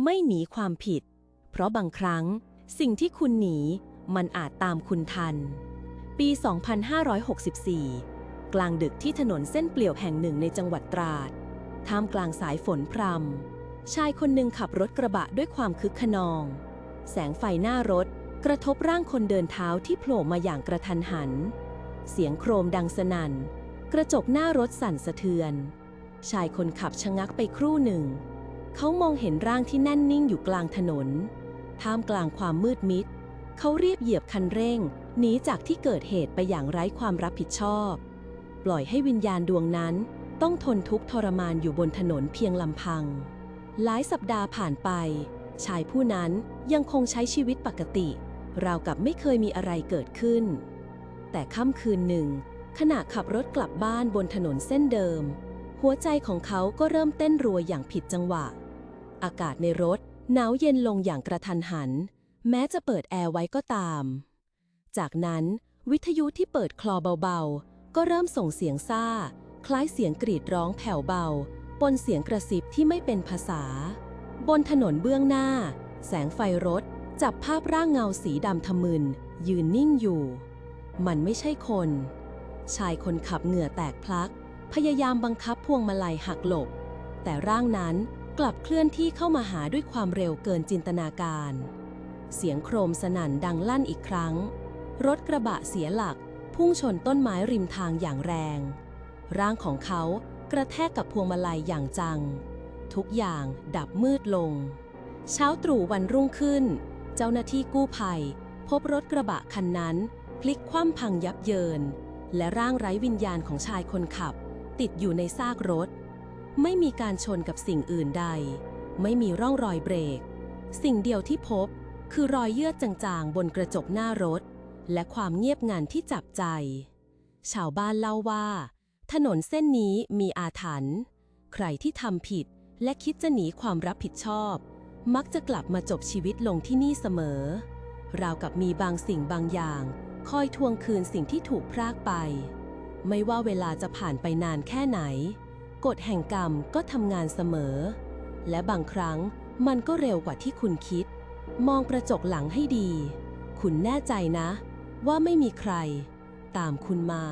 ไม่หนีความผิด เพราะบางครั้งสิ่งที่คุณหนีมันอาจตามคุณทัน ปี 2564 กลางดึกที่ถนนเส้นเปลี่ยวแห่งหนึ่งในจังหวัดตราด ท่ามกลางสายฝนพรำ ชายคนหนึ่งขับรถกระบะด้วยความคึกขนอง แสงไฟหน้ารถกระทบร่างคนเดินเท้าที่โผล่มาอย่างกระทันหัน เสียงโครมดังสนั่น กระจกหน้ารถสั่นสะเทือน ชายคนขับชะงักไปครู่หนึ่ง เขามองเห็นร่างที่แน่นนิ่งอยู่กลางถนน ท่ามกลางความมืดมิด เขารีบเหยียบคันเร่ง หนีจากที่เกิดเหตุไปอย่างไร้ความรับผิดชอบ ปล่อยให้วิญญาณดวงนั้นต้องทนทุกข์ทรมานอยู่บนถนนเพียงลำพัง หลายสัปดาห์ผ่านไป ชายผู้นั้นยังคงใช้ชีวิตปกติ ราวกับไม่เคยมีอะไรเกิดขึ้น แต่ค่ำคืนหนึ่ง ขณะขับรถกลับบ้านบนถนนเส้นเดิม หัวใจของเขาก็เริ่มเต้นรัวอย่างผิดจังหวะ อากาศในรถหนาวเย็นลงอย่างกระทันหัน แม้จะเปิดแอร์ไว้ก็ตาม จากนั้นวิทยุที่เปิดคลอเบาๆ ก็เริ่มส่งเสียงซ่า คล้ายเสียงกรีดร้องแผ่วเบา ปนเสียงกระซิบที่ไม่เป็นภาษา บนถนนเบื้องหน้า แสงไฟรถ จับภาพร่างเงาสีดำทะมึน ยืนนิ่งอยู่ มันไม่ใช่คน ชายคนขับเหงื่อแตกพลัก พยายามบังคับพวงมาลัยหักหลบ แต่ร่างนั้น กลับเคลื่อนที่เข้ามาหาด้วยความเร็วเกินจินตนาการ เสียงโครมสนั่นดังลั่นอีกครั้ง รถกระบะเสียหลัก พุ่งชนต้นไม้ริมทางอย่างแรง ร่างของเขากระแทกกับพวงมาลัยอย่างจัง ทุกอย่างดับมืดลง เช้าตรู่วันรุ่งขึ้น เจ้าหน้าที่กู้ภัย พบรถกระบะคันนั้น พลิกคว่ำพังยับเยิน และร่างไร้วิญญาณของชายคนขับ ติดอยู่ในซากรถ ไม่มีการชนกับสิ่งอื่นใด ไม่มีร่องรอยเบรก สิ่งเดียวที่พบคือรอยเยื่อจางๆ บนกระจกหน้ารถ และความเงียบงันที่จับใจ ชาวบ้านเล่าว่า ถนนเส้นนี้มีอาถรรพ์ ใครที่ทำผิดและคิดจะหนีความรับผิดชอบ มักจะกลับมาจบชีวิตลงที่นี่เสมอ ราวกับมีบางสิ่งบางอย่าง คอยทวงคืนสิ่งที่ถูกพรากไป ไม่ว่าเวลาจะผ่านไปนานแค่ไหน กฎแห่งกรรมก็ทำงานเสมอ และบางครั้งมันก็เร็วกว่าที่คุณคิด มองกระจกหลังให้ดี คุณแน่ใจนะ ว่าไม่มีใคร ตามคุณมา